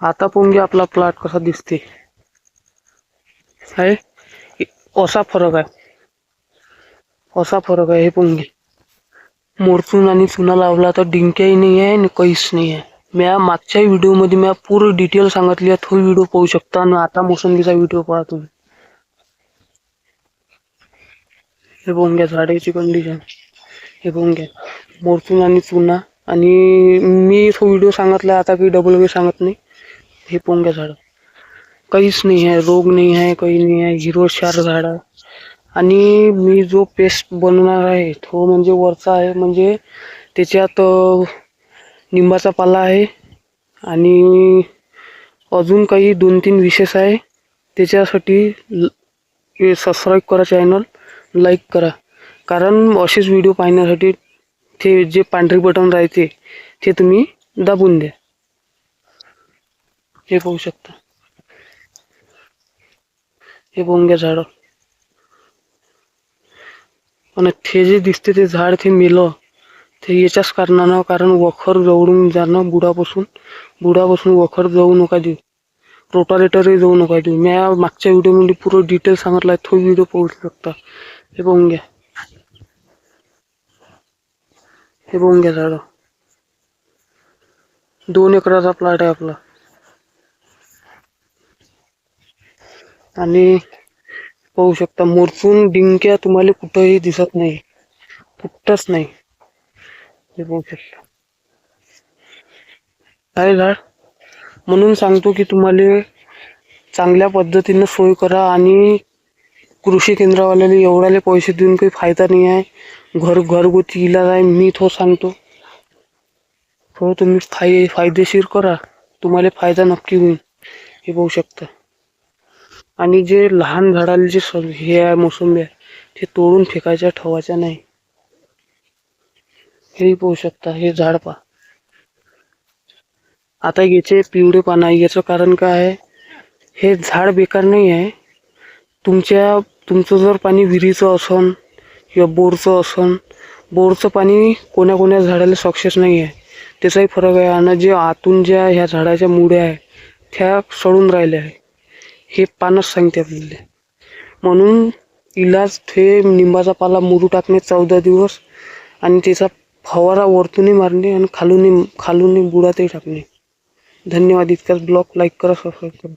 आता पोंगे आपला प्लॉट कसा दिसते? आहे असा फरक आहे. असा फरक आहे हे पुंगी. मोरचून आणि चुना लावला तर डिंक्याही नाही आहे आणि काहीच नाही आहे. म्या मागच्या व्हिडिओमध्ये म्या पूर्ण डिटेल सांगितली आहे तो व्हिडिओ पाहू शकता आणि आता मोसंबीचा व्हिडिओ पहा तुम्ही. हे पोंग्या झाडाची कंडिशन हे पोंग्या. मोरचून आणि चुना. आणि मी तो व्हिडिओ सांगितला आता काही डबल वे सांगत नाही. हे पोंग्या झाड. काहीच नाही आहे रोग नाही आहे काही नाही आहे हिरो शार झाड. आहे आणि मी जो पेस्ट बनवणार आहे तो म्हणजे वरचा आहे म्हणजे त्याच्यात निंबाचा पाला आहे. आणि अजून काही दोन तीन विशेष आहे. त्याच्यासाठी सबस्क्राईब करा चॅनल लाईक करा. कारण असेच व्हिडिओ पाहण्यासाठी ते जे पांढरे बटन राहते ते तुम्ही दाबून द्या. हे पाहू शकता. हे बोंग्या झाडं. पण ते जे दिसते ते झाड ते मेलं. ते याच्याच कारणानं कारण वखर जवळून जाणं बुडापासून बुडापासून वखर जाऊ नका देऊ. रोटारेटरही जाऊ नका देऊ. मी मागच्या व्हिडिओमध्ये पूर्ण डिटेल सांगितलं आहे. तो व्हिडिओ पाहू शकता. हे पाहून घ्या हे पाहून घ्या झाडं. दोन एकराचा प्लॉट आहे आपला. आणि पाहू शकता मोरचून डिंक्या तुम्हाला कुठंही दिसत नाही. कुठंच नाही. हे पाहू शकता. काय झाड? म्हणून सांगतो की तुम्हाला चांगल्या पद्धतीनं सोय करा आणि कृषी केंद्रवाल्याला एवढ्याले पैसे देऊन काही फायदा नाही आहे. घर घरगुती इलाज आहे मी तो सांगतो. तो तुम्ही फाय फायदेशीर करा. तुम्हाला फायदा नक्की होईल. हे पाहू शकता. आणि जे लहान झाडाला जे स- हे आहे मोसंबी आहे ते तोडून फेकायच्या ठेवायच्या नाही. हे पाहू शकता हे झाड पहा. आता याचे पिवळे पानं आहे. याचं कारण काय आहे? हे झाड बेकार नाही आहे. तुमच्या तुमचं जर पाणी विहिरीचं असन किंवा बोरचं असन बोरचं पाणी कोण्या कोण्या झाडाला सक्सेस नाही आहे. त्याचाही फरक आहे. आणि जे आतून ज्या ह्या झाडाच्या मुड्या आहे त्या सडून राहिल्या आहे हे पानच सांगते आपल्याला. म्हणून इलाज हे निंबाचा पाला मुरू टाकणे चौदा दिवस आणि त्याचा फवारा वरतूनही मारणे आणि खालूनही खालूनही बुडातही टाकणे. धन्यवाद. इतकाच ब्लॉग लाईक करा सबस्क्राईब करा.